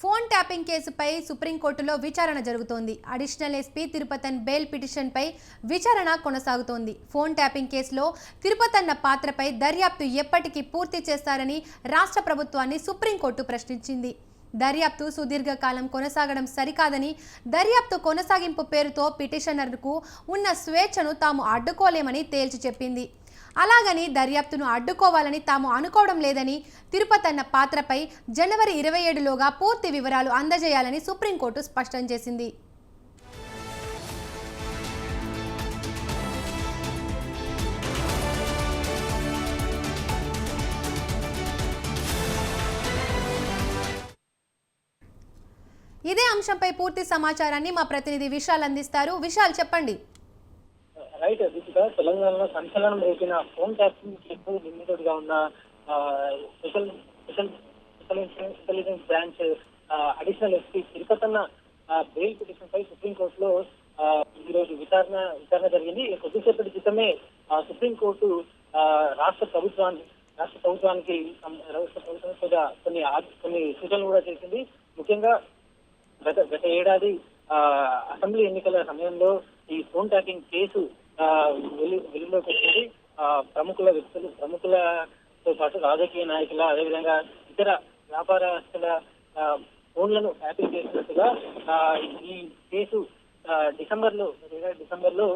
Phone tapping కేసుపై సుప్రీంకోర్టులో విచారణ జరుగుతోంది. అడిషనల్ ఎస్పీ తిరుపతన్ బెయిల్ పిటిషన్పై విచారణ కొనసాగుతోంది. ఫోన్ ట్యాపింగ్ కేసులో తిరుపతన్న పాత్రపై దర్యాప్తు ఎప్పటికీ పూర్తి చేస్తారని రాష్ట్ర ప్రభుత్వాన్ని సుప్రీంకోర్టు ప్రశ్నించింది. దర్యాప్తు సుదీర్ఘకాలం కొనసాగడం సరికాదని దర్యాప్తు కొనసాగింపు పేరుతో పిటిషనర్కు ఉన్న స్వేచ్ఛను తాము అడ్డుకోలేమని తేల్చి చెప్పింది. అలాగని దర్యాప్తును అడ్డుకోవాలని తాము అనుకోవడం లేదని తిరుపతన్న పాత్రపై జనవరి ఇరవై ఏడులోగా పూర్తి వివరాలు అందజేయాలని సుప్రీంకోర్టు స్పష్టం చేసింది. ఇదే అంశంపై పూర్తి సమాచారాన్ని మా ప్రతినిధి విశాల్ అందిస్తారు. విశాల్ చెప్పండి. రైట్ దీపిక తెలంగాణలో సంచలనం రేపిన ఫోన్ ట్యాపింగ్ కేసు నిందితుడిగా ఉన్న special special special intelligence branch additional SP Tirupathanna bail petition పై సుప్రీంకోర్టులో కోర్టులో ఈ రోజు విచారణ విచారణ జరిగింది. కొద్దిసేపటి క్రితమే సుప్రీంకోర్టు రాష్ట్ర ప్రభుత్వాన్ని రాష్ట్ర ప్రభుత్వానికి రాష్ట్ర ప్రభుత్వం కూడా కొన్ని కొన్ని సూచనలు కూడా చేసింది. ముఖ్యంగా గత గత ఏడాది అసెంబ్లీ ఎన్నికల సమయంలో ఈ ఫోన్ ట్యాపింగ్ కేసు వెలుగులోకి వచ్చింది ఆ, ప్రముఖుల వ్యక్తులు ప్రముఖులతో పాటు రాజకీయ నాయకుల అదేవిధంగా ఇతర వ్యాపారస్తుల ఫోన్లను ట్యాపింగ్ చేసినట్టుగా ఈ కేసు డిసెంబర్లో డిసెంబర్లో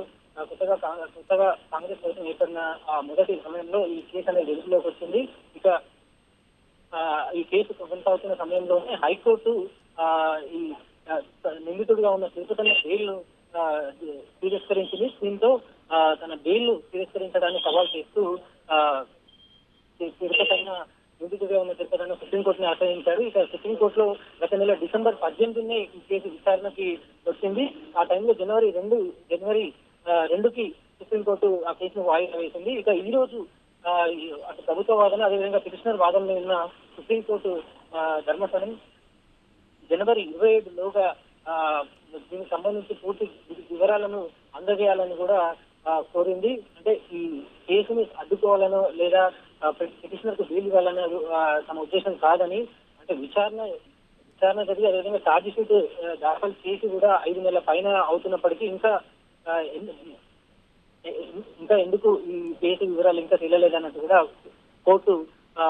కొత్తగా కొత్తగా కాంగ్రెస్ ప్రభుత్వం ఏర్పడిన ఆ మొదటి సమయంలో ఈ కేసు అనేది వెలుగులోకి వచ్చింది. ఇక ఆ, ఈ కేసు కొనసాగుతున్న సమయంలోనే హైకోర్టు ఆ, ఈ నిందితుడిగా ఉన్న తిరుపతి బెయిల్ తిరస్కరించింది. దీంతో తన బెయిల్ తిరస్కరించడాన్ని సవాల్ చేస్తూ ఆ, తిరుపతైన నిందితుడిగా ఉన్న తిరుపతైన సుప్రీంకోర్టుని ఆశ్రయించారు. ఇక సుప్రీంకోర్టులో గత నెల డిసెంబర్ పద్దెనిమిదినే ఈ కేసు విచారణకి వచ్చింది. ఆ టైంలో జనవరి రెండు జనవరి ఆ, రెండుకి సుప్రీంకోర్టు ఆ కేసును వాయిదా వేసింది. ఇక ఈ రోజు ఆ, అటు ప్రభుత్వ వాదన అదేవిధంగా పిటిషనర్ వాదనలో ఉన్న సుప్రీంకోర్టు ధర్మస్థలం జనవరి ఇరవై ఏడులోగా దీనికి సంబంధించి పూర్తి వివరాలను అందజేయాలని కూడా కోరింది. అంటే ఈ కేసుని అడ్డుకోవాలనో లేదా పిటిషనర్కు బెయిల్ ఇవ్వాలనో తమ ఉద్దేశం కాదని అంటే విచారణ విచారణ జరిగి అదేవిధంగా ఛార్జ్ షీట్ దాఖలు చేసి కూడా ఐదు నెలల పైన అవుతున్నప్పటికీ ఇంకా ఇంకా ఎందుకు ఈ కేసు వివరాలు ఇంకా తెలియలేదన్నట్టు కూడా కోర్టు ఆ,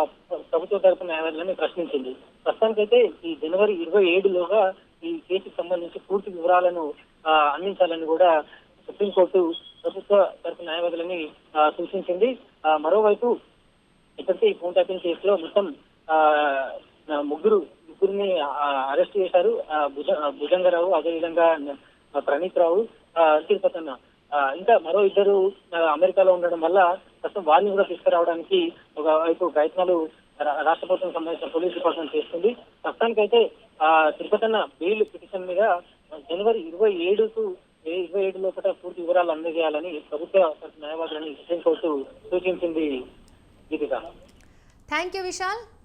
ప్రభుత్వ తరపు న్యాయవాదులని ప్రశ్నించింది. ప్రస్తుతానికైతే ఈ జనవరి ఇరవై ఏడులోగా ఈ కేసుకు సంబంధించి పూర్తి వివరాలను అందించాలని కూడా సుప్రీంకోర్టు ప్రభుత్వ తరపు న్యాయవాదులని సూచించింది. ఆ, మరోవైపు ఇప్పటికే ఈ ఫోన్ ట్యాపింగ్ కేసులో మొత్తం ఆ, ముగ్గురు ముగ్గురిని అరెస్ట్ చేశారు. ఆ, భుజ భుజంగరావు అదేవిధంగా ప్రణీత్ రావు తిరుపతన్న ఇంకా మరో ఇద్దరు అమెరికాలో ఉండడం వల్ల ప్రస్తుతం వారిని కూడా తీసుకురావడానికి ఒకవైపు ప్రయత్నాలు రాష్ట్ర ప్రభుత్వం సంబంధించిన పోలీస్ డిపార్ట్మెంట్ చేస్తుంది. ప్రస్తుతానికైతే ఆ, తిరుపతన్న బెయిల్ పిటిషన్ మీద జనవరి ఇరవై ఏడుకు ఇరవై ఏడు లోపల పూర్తి వివరాలు అందజేయాలని ప్రభుత్వ తరపు న్యాయవాదులని సుప్రీంకోర్టు సూచించింది దీపిక. Thank you Vishal